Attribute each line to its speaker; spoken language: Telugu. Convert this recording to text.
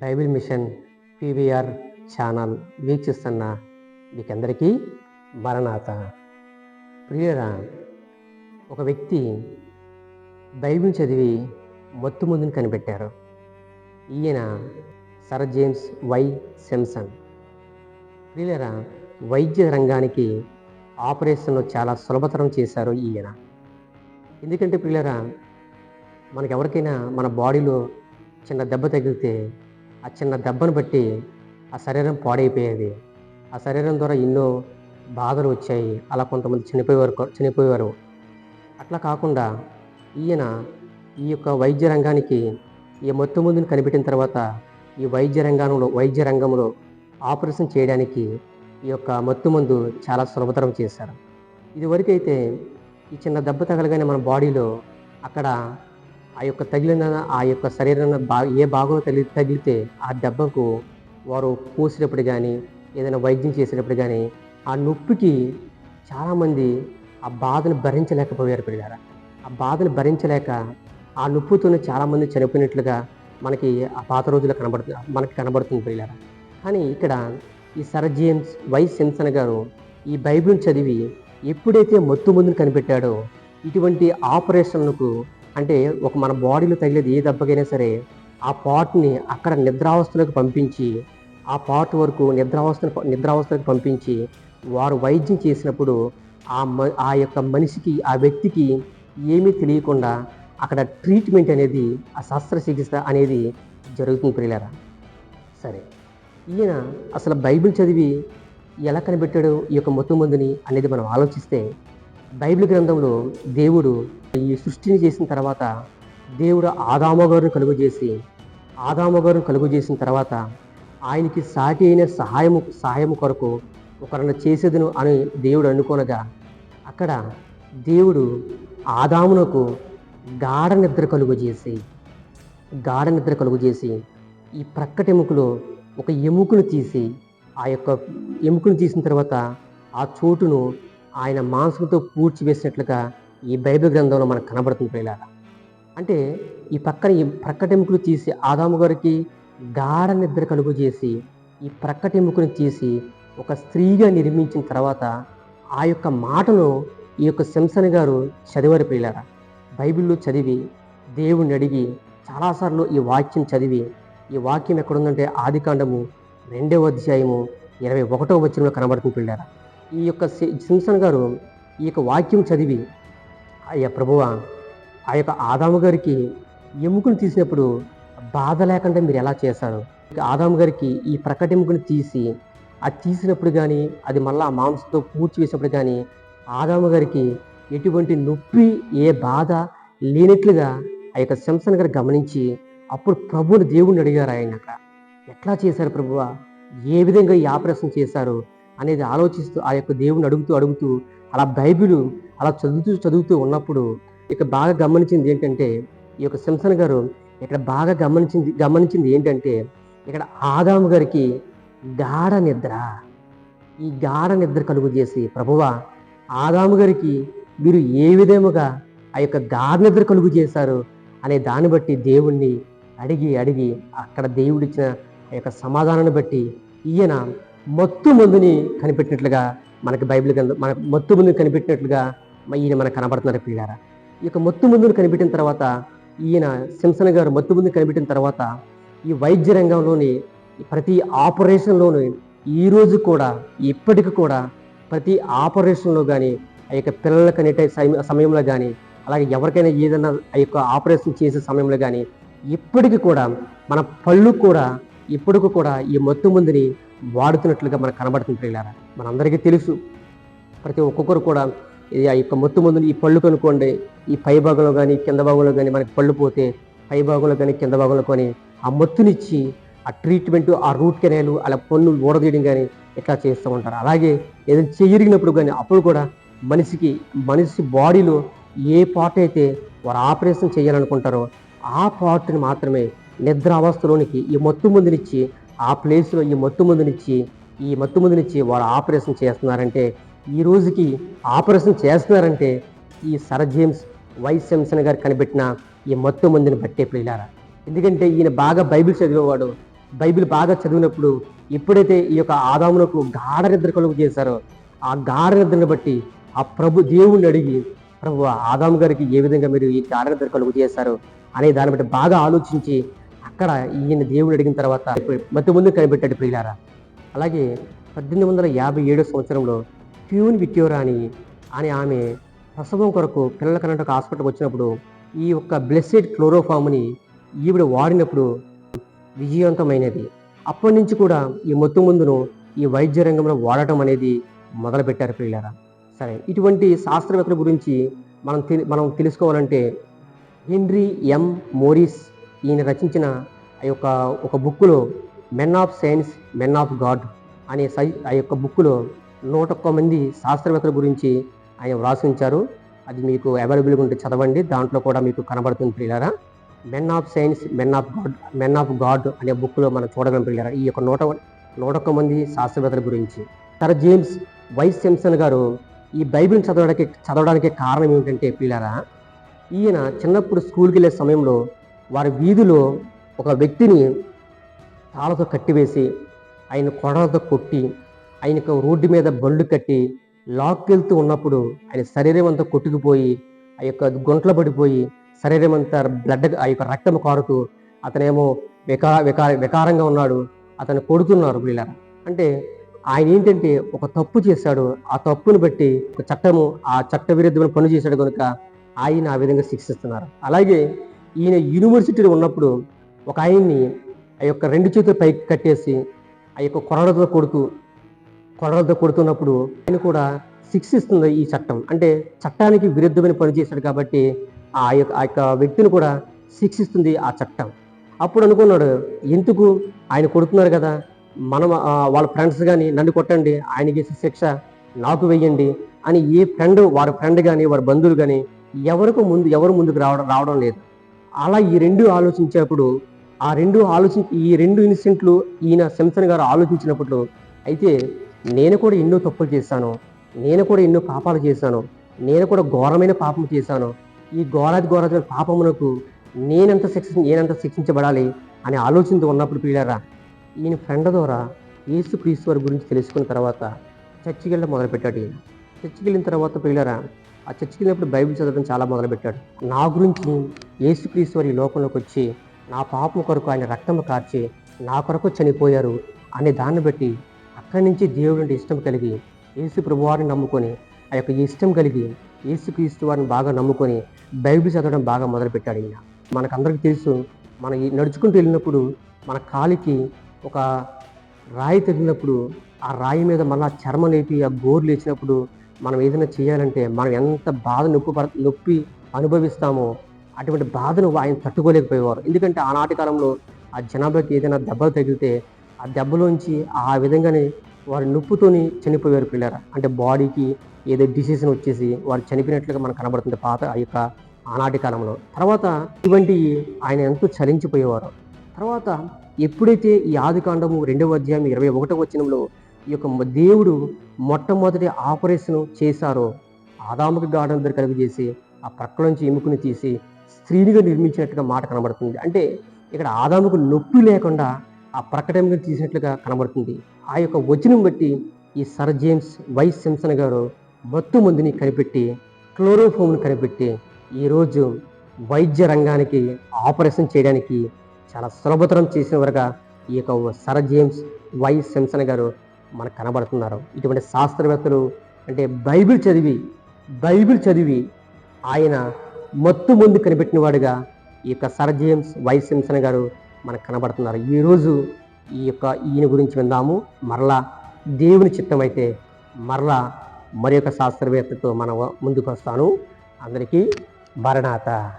Speaker 1: బైబిల్ మిషన్ పీవీఆర్ ఛానల్ వీక్షిస్తున్న మీకందరికీ మరణాత. ప్రియరా ఒక వ్యక్తి బైబిల్ చదివి మొత్తు ముందుని కనిపెట్టారు. ఈయన సర్ జేమ్స్ వై సెమ్సన్ ప్రియులరా వైద్య రంగానికి ఆపరేషన్లు చాలా సులభతరం చేశారు ఈయన. ఎందుకంటే ప్రియులరా మనకెవరికైనా మన బాడీలో చిన్న దెబ్బ తగిలితే ఆ చిన్న దెబ్బను బట్టి ఆ శరీరం పాడైపోయేది. ఆ శరీరం ద్వారా ఎన్నో బాధలు వచ్చాయి. అలా కొంతమంది చనిపోయేవారు చనిపోయేవారు. అట్లా కాకుండా ఈయన ఈ యొక్క వైద్య రంగానికి ఈ మత్తు మందుని కనిపెట్టిన తర్వాత ఈ వైద్య రంగంలో వైద్య రంగంలో ఆపరేషన్ చేయడానికి ఈ యొక్క మత్తు మందు చాలా సులభతరం చేశారు. ఇదివరకైతే ఈ చిన్న దెబ్బ తగలగానే మన బాడీలో అక్కడ ఆ యొక్క తగిలిన ఆ యొక్క శరీరం బా ఏ భాగంలో తగిలి తగిలితే ఆ దెబ్బకు వారు పూసినప్పుడు కానీ ఏదైనా వైద్యం చేసేటప్పుడు కానీ ఆ నొప్పికి చాలామంది ఆ బాధను భరించలేకపోయారు పిల్లారా ఆ బాధను భరించలేక ఆ నొప్పితోనే చాలామంది చనిపోయినట్లుగా మనకి ఆ పాత రోజుల్లో కనబడుతుంది మనకి కనబడుతుంది పిల్లారా కానీ ఇక్కడ ఈ సర్ జేమ్స్ వై సెన్సన్ గారు ఈ బైబిల్ చదివి ఎప్పుడైతే మత్తు మందుని కనిపెట్టాడో ఇటువంటి ఆపరేషన్లకు అంటే ఒక మన బాడీలో తగిలేది ఏ దెబ్బకైనా సరే ఆ పార్ట్ని అక్కడ నిద్రావస్థలకు పంపించి ఆ పార్ట్ వరకు నిద్రావస్థ నిద్రావస్థలకు పంపించి వారు వైద్యం చేసినప్పుడు ఆ మ ఆ యొక్క మనిషికి ఆ వ్యక్తికి ఏమీ తెలియకుండా అక్కడ ట్రీట్మెంట్ అనేది ఆ శస్త్రచికిత్స అనేది జరుగుతుంది ప్రియులరా. సరే ఈయన అసలు బైబిల్ చదివి ఎలా కనిపెట్టాడు ఈ యొక్క మొత్తం మందుని అనేది మనం ఆలోచిస్తే బైబిల్ గ్రంథంలో దేవుడు ఈ సృష్టిని చేసిన తర్వాత దేవుడు ఆదామగారుని కలుగు చేసి ఆదామగారుని కలుగు చేసిన తర్వాత ఆయనకి సాటి అయిన సహాయము సహాయం కొరకు ఒకరిని చేసేదను అని దేవుడు అనుకోనగా అక్కడ దేవుడు ఆదామునకు గాఢ నిద్ర కలుగు చేసి గాఢ నిద్ర కలుగు చేసి ఈ ప్రక్కటి ఎముకలో ఒక ఎముకను తీసి ఆ యొక్క ఎముకను తీసిన తర్వాత ఆ చోటును ఆయన మాంసంతో పూడ్చివేసినట్లుగా ఈ బైబిల్ గ్రంథంలో మనకు కనబడుతుంది పిల్లల అంటే ఈ పక్కన ఈ ప్రక్కటెముకలు తీసి ఆదాము గారికి గాఢ నిద్ర కలుగు చేసి ఈ ప్రక్కటెముకను తీసి ఒక స్త్రీగా నిర్మించిన తర్వాత ఆ యొక్క మాటను ఈ యొక్క శంసన్ గారు చదివారు పిల్లరా బైబిల్లో చదివి దేవుణ్ణి అడిగి చాలాసార్లు ఈ వాక్యం చదివి ఈ వాక్యం ఎక్కడుందంటే ఆదికాండము రెండవ అధ్యాయము ఇరవై ఒకటో వచనంలో కనబడుతుంది పిల్లారా ఈ యొక్క సింసన్ గారు ఈ యొక్క వాక్యం చదివి అయ్యా ప్రభువ ఆ యొక్క ఆదాము గారికి ఎముకను తీసినప్పుడు బాధ లేకుండా మీరు ఎలా చేశారు? ఆదాము గారికి ఈ ప్రకట ఎముకను తీసి అది తీసినప్పుడు కానీ అది మళ్ళీ ఆ మాంసంతో పూడ్చి చేసినప్పుడు కానీ ఆదాము గారికి ఎటువంటి నొప్పి ఏ బాధ లేనట్లుగా ఆ యొక్క శంసన్ గారు గమనించి అప్పుడు ప్రభువుని దేవుణ్ణి అడిగారు ఆయన అక్కడ. ఎట్లా చేశారు ప్రభువ? ఏ విధంగా ఈ ఆపరేషన్ చేశారు? అనేది ఆలోచిస్తూ ఆ యొక్క దేవుని అడుగుతూ అడుగుతూ అలా బైబిల్ అలా చదువుతూ చదువుతూ ఉన్నప్పుడు ఇక బాగా గమనించింది ఏంటంటే ఈ యొక్క శంసన్ గారు ఇక్కడ బాగా గమనించింది గమనించింది ఏంటంటే ఇక్కడ ఆదాము గారికి గాఢ నిద్ర ఈ గాఢ నిద్ర కలుగు చేసి ప్రభువ ఆదాము గారికి మీరు ఏ విధముగా ఆ యొక్క గాఢ నిద్ర కలుగు చేశారు అనే దాన్ని బట్టి దేవుణ్ణి అడిగి అడిగి అక్కడ దేవుడిచ్చిన ఆ యొక్క సమాధానాన్ని బట్టి ఈయన మత్తు మందుని కనిపెట్టినట్లుగా మనకి బైబిల్ గ్రంథం మన మత్తు మందుని కనిపెట్టినట్లుగా ఈయన మనకు కనబడుతున్నారు పిల్లారా ఈ యొక్క మత్తు మందుని కనిపెట్టిన తర్వాత ఈయన సింసన్ గారు మత్తు మందుని కనిపెట్టిన తర్వాత ఈ వైద్య రంగంలోని ప్రతి ఆపరేషన్లోని ఈ రోజు కూడా ఇప్పటికి కూడా ప్రతి ఆపరేషన్లో కానీ ఆ యొక్క పిల్లలకు అనేట సమయంలో కానీ అలాగే ఎవరికైనా ఏదైనా ఆ యొక్క ఆపరేషన్ చేసే సమయంలో కానీ ఇప్పటికి కూడా మన పళ్ళు కూడా ఇప్పటికి కూడా ఈ మత్తు మందుని వాడుతున్నట్లుగా మనకు కనబడుతుంది పిల్లారా మనందరికీ తెలుసు. ప్రతి ఒక్కొక్కరు కూడా ఈ ఆ యొక్క మొత్తు మందుని ఈ పళ్ళు కనుక్కోండి. ఈ పై భాగంలో కానీ కింద భాగంలో కానీ మనకి పళ్ళు పోతే పై భాగంలో కానీ కింద భాగంలో కానీ ఆ మొత్తునిచ్చి ఆ ట్రీట్మెంట్ ఆ రూట్ కెనాలు అలా పన్ను ఊడదీయడం కానీ ఇట్లా చేస్తూ ఉంటారు. అలాగే ఏదైనా చెయ్యరిగినప్పుడు కానీ అప్పుడు కూడా మనిషికి మనిషి బాడీలో ఏ పార్ట్ అయితే వారు ఆపరేషన్ చేయాలనుకుంటారో ఆ పార్ట్ని మాత్రమే నిద్ర అవస్థలోనికి ఈ మొత్తు మందునిచ్చి ఆ ప్లేస్లో ఈ మత్తుమందునిచ్చి ఈ మత్తుమందునిచ్చి వారు ఆపరేషన్ చేస్తున్నారంటే ఈ రోజుకి ఆపరేషన్ చేస్తున్నారంటే ఈ సర్ జేమ్స్ వైస్ సెంసన్ గారు కనిపెట్టిన ఈ మత్తుమందుని బట్టే ప్రియులారా. ఎందుకంటే ఈయన బాగా బైబిల్ చదివేవాడు. బైబిల్ బాగా చదివినప్పుడు ఎప్పుడైతే ఈ యొక్క ఆదామునకు గాఢ నిద్ర కలుగు చేశారో ఆ గాఢ నిద్రను బట్టి ఆ ప్రభు దేవుణ్ణి అడిగి ప్రభు ఆదాము గారికి ఏ విధంగా మీరు ఈ గాఢ నిద్ర కలుగు చేశారు? అనే దాన్ని బట్టి బాగా ఆలోచించి అక్కడ ఈయన దేవుడు అడిగిన తర్వాత మధ్య ముందు కనిపెట్టాడు ప్రియులారా. అలాగే పద్దెనిమిది వందల యాభై ఏడో సంవత్సరంలో క్యూన్ విక్యోరా అని అని ఆమె ప్రసవం కొరకు పిల్లల కర్ణాటక హాస్పిటల్కి వచ్చినప్పుడు ఈ యొక్క బ్లెస్సెడ్ క్లోరోఫామ్ని ఈవిడ వాడినప్పుడు విజయవంతమైనది. అప్పటి నుంచి కూడా ఈ మొత్తం ముందును ఈ వైద్య రంగంలో వాడటం అనేది మొదలుపెట్టారు పిల్లరా సరే ఇటువంటి శాస్త్రవేత్తల గురించి మనం తెలి మనం తెలుసుకోవాలంటే హెన్రీ ఎం మోరిస్ ఈయన రచించిన ఆ యొక్క ఒక బుక్కులో men of science men of God అనే సై ఆ యొక్క బుక్కులో నూట ఒక్క మంది శాస్త్రవేత్తల గురించి ఆయన వ్రాసి ఉంచారు అది మీకు అవైలబుల్గా ఉంటే చదవండి. దాంట్లో కూడా మీకు కనబడుతుంది ప్రియులారా. Men of science men of God men of God అనే బుక్లో మనం చూడగలం ప్రియులారా ఈ యొక్క నూట నూట ఒక్క మంది శాస్త్రవేత్తల గురించి. సర్ జేమ్స్ వైస్ సెమ్సన్ గారు ఈ బైబిల్ని చదవడానికి చదవడానికి కారణం ఏమిటంటే పిల్లరా ఈయన చిన్నప్పుడు స్కూల్కి వెళ్ళే సమయంలో వారి వీధిలో ఒక వ్యక్తిని తాళతో కట్టివేసి ఆయన కొడలతో కొట్టి ఆయనకు రోడ్డు మీద బండ్లు కట్టి లాక్కెళ్తూ ఉన్నప్పుడు ఆయన శరీరం అంతా కొట్టుకుపోయి ఆ యొక్క గుంటలు పడిపోయి శరీరం అంతా బ్లడ్ ఆ యొక్క రక్తం కారుతూ అతనేమో వికా వికార వికారంగా ఉన్నాడు. అతను కొడుతున్నారు వీళ్ళ అంటే ఆయన ఏంటంటే ఒక తప్పు చేశాడు. ఆ తప్పును బట్టి ఒక చట్టము ఆ చట్ట విరుద్ధమైన పని చేశాడు కనుక ఆయన ఆ విధంగా శిక్షిస్తున్నారు. అలాగే ఈయన యూనివర్సిటీలో ఉన్నప్పుడు ఒక ఆయన్ని ఆ యొక్క రెండు చేతులు పైకి కట్టేసి ఆ యొక్క కొరడతో కొడుతూ కొరడలతో కొడుతున్నప్పుడు ఆయన కూడా శిక్షిస్తుంది ఈ చట్టం. అంటే చట్టానికి విరుద్ధమైన పని చేశాడు కాబట్టి ఆ యొక్క ఆ యొక్క వ్యక్తిని కూడా శిక్షిస్తుంది ఆ చట్టం. అప్పుడు అనుకున్నాడు ఎందుకు ఆయన కొడుతున్నారు కదా? మనం వాళ్ళ ఫ్రెండ్స్ కానీ నన్ను కొట్టండి ఆయనకి శిక్ష నాకు వెయ్యండి అని ఏ ఫ్రెండ్ వారి ఫ్రెండ్ కానీ వారి బంధువులు కానీ ఎవరికి ముందు ఎవరు ముందుకు రావడం రావడం లేదు. అలా ఈ రెండు ఆలోచించేప్పుడు ఆ రెండు ఆలోచి ఈ రెండు ఇన్సిడెంట్లు ఈయన శంసన్ గారు ఆలోచించినప్పుడు అయితే నేను కూడా ఎన్నో తప్పులు చేశాను నేను కూడా ఎన్నో పాపాలు చేశాను నేను కూడా ఘోరమైన పాపం చేశాను. ఈ ఘోరాది ఘోరమైన పాపమునకు నేనెంత శిక్ష నేనెంత శిక్షించబడాలి అనే ఆలోచనతో ఉన్నప్పుడు పిల్లరా ఈయన ఫ్రెండ్ ద్వారా యేసు క్రీస్తు వారి గురించి తెలుసుకున్న తర్వాత చర్చికి వెళ్ళడం మొదలుపెట్టాడు ఈయన. చర్చికి వెళ్ళిన తర్వాత పిల్లరా ఆ చర్చికి వెళ్ళినప్పుడు బైబిల్ చదవడం చాలా మొదలుపెట్టాడు. నా గురించి యేసుక్రీస్తు వారి లోకంలోకి వచ్చి నా పాపం కొరకు ఆయన రక్తము కార్చి నా కొరకు చనిపోయారు అనే దాన్ని బట్టి అక్కడి నుంచి దేవుడు ఇష్టం కలిగి యేసు ప్రభువారిని నమ్ముకొని ఆ యొక్క ఇష్టం కలిగి యేసుక్రీస్తు వారిని బాగా నమ్ముకొని బైబిల్ చదవడం బాగా మొదలుపెట్టాడు ఈయన. మనకందరికీ తెలుసు మనం నడుచుకుంటూ వెళ్ళినప్పుడు మన కాలికి ఒక రాయి తగిలినప్పుడు ఆ రాయి మీద మళ్ళా చర్మం లేపి ఆ గోరు లేచినప్పుడు మనం ఏదైనా చేయాలంటే మనం ఎంత బాధ నొప్పి పడ నొప్పి అనుభవిస్తామో అటువంటి బాధను ఆయన తట్టుకోలేకపోయేవారు. ఎందుకంటే ఆనాటి కాలంలో ఆ జనాభాకి ఏదైనా దెబ్బలు తగిలితే ఆ దెబ్బలోంచి ఆ విధంగానే వారి నొప్పుతోని చనిపోయారు పిల్లరా అంటే బాడీకి ఏదో డిసీజన్ వచ్చేసి వారు చనిపోయినట్లుగా మనకు కనబడుతుంది పాత ఆ యొక్క ఆనాటి కాలంలో. తర్వాత ఇటువంటి ఆయన ఎంతో చలించిపోయేవారు. తర్వాత ఎప్పుడైతే ఈ ఆది కాండము రెండవ అధ్యాయం ఇరవై ఒకటో వచనంలో ఈ యొక్క దేవుడు మొట్టమొదటి ఆపరేషన్ చేశారో ఆదాముకి గాఢం దగ్గర కలుగజేసి ఆ ప్రక్కల నుంచి ఎముకని తీసి స్త్రీనిగా నిర్మించినట్టుగా మాట కనబడుతుంది. అంటే ఇక్కడ ఆదాముకు నొప్పి లేకుండా ఆ ప్రకటనగా తీసినట్లుగా కనబడుతుంది. ఆ యొక్క వచనం బట్టి ఈ సర్ జేమ్స్ వైస్ సెంసన్ గారు మత్తు మందుని కనిపెట్టి క్లోరోఫోమ్ని కనిపెట్టి ఈరోజు వైద్య రంగానికి ఆపరేషన్ చేయడానికి చాలా సులభతరం చేసిన ఈ యొక్క సర్ జేమ్స్ వైస్ సెంసన్ గారు మనకు కనబడుతున్నారు. ఇటువంటి శాస్త్రవేత్తలు అంటే బైబిల్ చదివి బైబిల్ చదివి ఆయన మత్తు ముందు కనిపెట్టినవాడుగా ఈ యొక్క సర్ జేమ్స్ వై సింసన్ గారు మనకు కనబడుతున్నారు. ఈరోజు ఈ యొక్క ఈయన గురించి విందాము. మరలా దేవుని చిత్తమైతే మరలా మరి యొక్క శాస్త్రవేత్తతో మనం ముందుకు వస్తాను. అందరికీ భరణాత